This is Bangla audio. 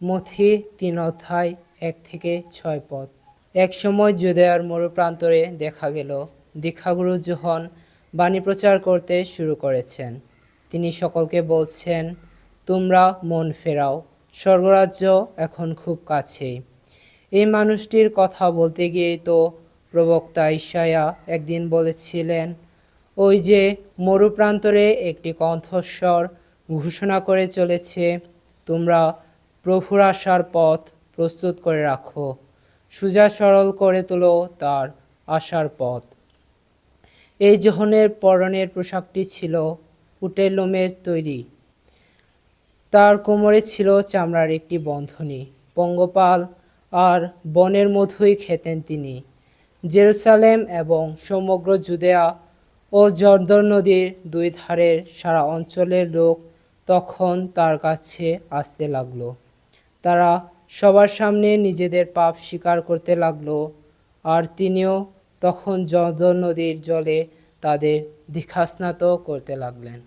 মথি তিন অধ্যায়, এক থেকে ছয় পদ। এক সময় জুদেয়ার মরুপ্রান্তরে দেখা গেল, দীক্ষাগুরু জোহন বাণী প্রচার করতে শুরু করেছেন। তিনি সকলকে বলছেন, তোমরা মন ফেরাও, স্বর্গরাজ্য এখন খুব কাছেই। এই মানুষটির কথা বলতে গিয়েই তো প্রবক্তা ঈশায়া একদিন বলেছিলেন, ওই যে মরুপ্রান্তরে একটি কণ্ঠস্বর ঘোষণা করে চলেছে, তোমরা প্রভুর আসার পথ প্রস্তুত করে রাখো। সুজা সরল করে তোলো তার আসার পথ। এই জহনের পরনের পোশাকটি ছিল উটের লোমের তৈরি। তার কোমরে ছিল চামড়ার একটি বন্ধনী। পঙ্গপাল আর বনের মধুই খেতেন তিনি। জেরুসালেম এবং সমগ্র জুদেয়া ও জর্দর নদীর দুই ধারের সারা অঞ্চলের লোক তখন তার কাছে আসতে লাগল। তারা সবার সামনে নিজেদের পাপ স্বীকার করতে লাগল, আর তিনিও তখন যদ নদীর জলে তাদের দীক্ষাস্নাত করতে লাগলেন।